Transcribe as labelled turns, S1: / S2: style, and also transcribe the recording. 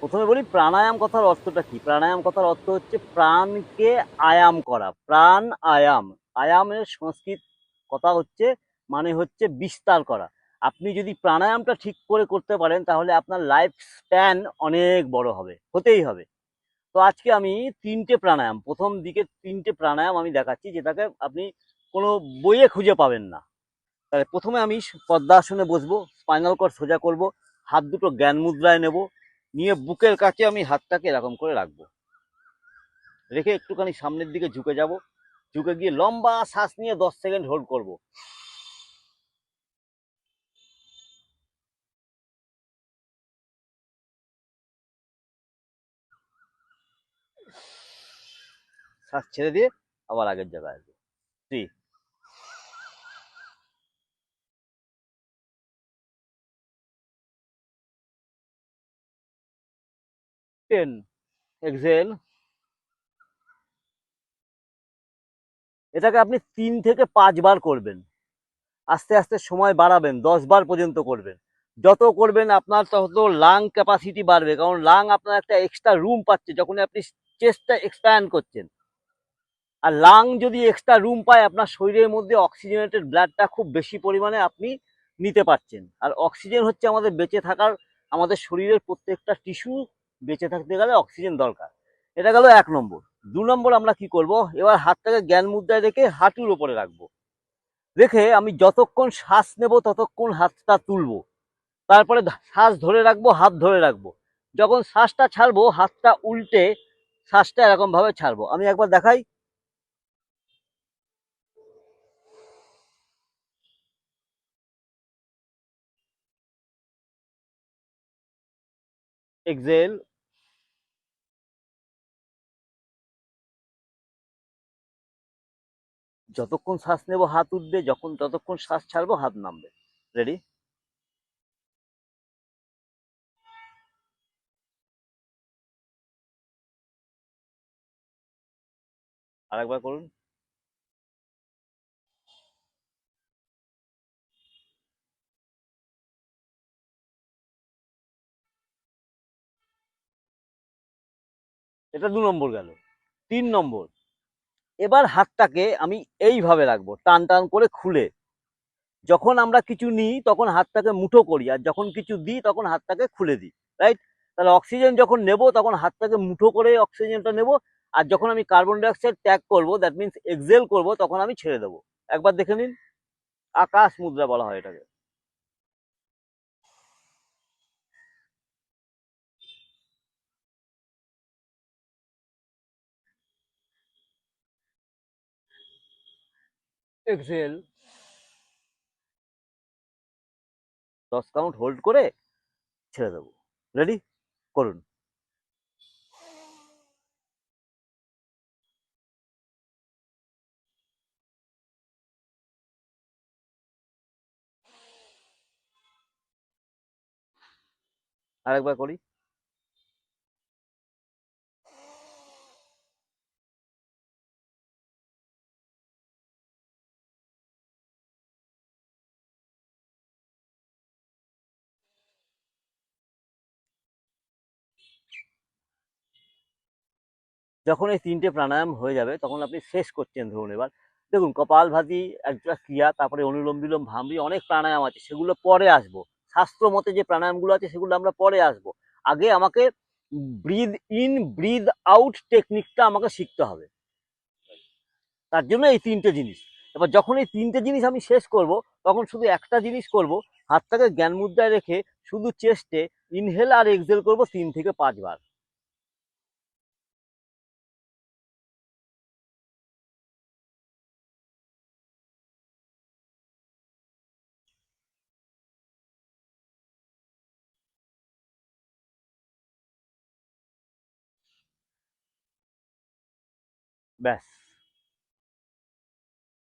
S1: প্রথমে বলি, প্রাণায়াম কথার অর্থটা কি? প্রাণায়াম কথার অর্থ হচ্ছে প্রাণকে আয়াম করা, প্রাণ আয়াম। আয়ামের সংস্কৃত কথা হচ্ছে মানে হচ্ছে বিস্তার করা। আপনি যদি প্রাণায়ামটা ঠিক করে করতে পারেন, তাহলে আপনার লাইফ স্প্যান অনেক বড় হবে, হতেই হবে। তো আজকে আমি তিনটে প্রাণায়াম, প্রথম দিকে তিনটে প্রাণায়াম আমি দেখাচ্ছি, যেটাকে আপনি কোনো বইয়ে খুঁজে পাবেন না। তাহলে প্রথমে আমি পদ্মাসনে বসবো স্পাইনাল কর সোজা করব হাত দুটো জ্ঞান মুদ্রায় নেব, নিয়ে বুকের কাছে আমি হাতটাকে এরকম করে রাখব। রেখে একটুখানি সামনের দিকে ঝুঁকে যাব। ঝুঁকে গিয়ে লম্বা শ্বাস নিয়ে দশ সেকেন্ড হোল্ড করব। শ্বাস ছেড়ে দিয়ে আবার আগের জায়গায় আসব। থ্রি টেন এক্সেল এটাকে আপনি তিন থেকে পাঁচবার করবেন। আস্তে আস্তে সময় বাড়াবেন, দশ বার পর্যন্ত করবেন। যত করবেন, আপনার তত লাং ক্যাপাসিটি বাড়বে। কারণ লাং আপনার একটা এক্সট্রা রুম পাচ্ছে যখন আপনি চেস্টটা এক্সপ্যান্ড করছেন। আর লাং যদি এক্সট্রা রুম পায়, আপনার শরীরের মধ্যে অক্সিজেনেটেড ব্লাডটা খুব বেশি পরিমাণে আপনি নিতে পারছেন। আর অক্সিজেন হচ্ছে আমাদের বেঁচে থাকার, আমাদের শরীরের প্রত্যেকটা টিস্যু বেঁচে থাকতে গেলে অক্সিজেন দরকার। এটা গেল এক নম্বর। দু নম্বর আমরা কি করব? এবার হাতটাকে জ্ঞান মুদ্রায় রেখে হাঁটুর ওপরে রাখব। রেখে আমি যতক্ষণ শ্বাস নেব ততক্ষণ হাতটা তুলবো। তারপরে শ্বাস ধরে রাখব, হাত ধরে রাখব। যখন শ্বাসটা ছাড়বো, হাতটা উল্টে শ্বাসটা এরকম ভাবে ছাড়বো। আমি একবার দেখাই। এক্সেল যতক্ষণ শ্বাস নেব, হাত উঠবে, যখন ততক্ষণ শ্বাস ছাড়বো, হাত নামবে। রেডি আরেকবার করুন। এটা দু নম্বর গেল। তিন নম্বর। এবার হাতটাকে আমি এইভাবে রাখব, টান টান করে খুলে। যখন আমরা কিছু নিই, তখন হাতটাকে মুঠো করি, আর যখন কিছু দিই, তখন হাতটাকে খুলে দিই রাইট তাহলে অক্সিজেন যখন নেব, তখন হাতটাকে মুঠো করে অক্সিজেনটা নেব, আর যখন আমি কার্বন ডাইঅক্সাইড ত্যাগ করব দ্যাট মিনস এক্সেল করব, তখন আমি ছেড়ে দেবো। একবার দেখে নিন। আকাশ মুদ্রা বলা হয় এটাকে। এক্সেল দশ কাউন্ট হোল্ড করে ছেড়ে দেবো। রেডি করুন। আরেকবার করি। যখন এই তিনটে প্রাণায়াম হয়ে যাবে, তখন আপনি শেষ করছেন ধরুন এবার। দেখুন কপালভাতি একটা ক্রিয়া, তারপরে অনুলোম বিলোম ভামরি অনেক প্রাণায়াম আছে, সেগুলো পরে আসব। শাস্ত্র মতে যে প্রাণায়ামগুলো আছে, সেগুলো আমরা পরে আসব। আগে আমাকে ব্রিদ ইন ব্রিদ আউট টেকনিকটা আমাকে শিখতে হবে। তার জন্য এই তিনটে জিনিস। এবার যখন এই তিনটে জিনিস আমি শেষ করব, তখন শুধু একটা জিনিস করব, হাতটাকে জ্ঞান মুদ্রায় রেখে শুধু চেস্টে ইনহেল আর এক্সেল করব তিন থেকে পাঁচবার। ব্যাস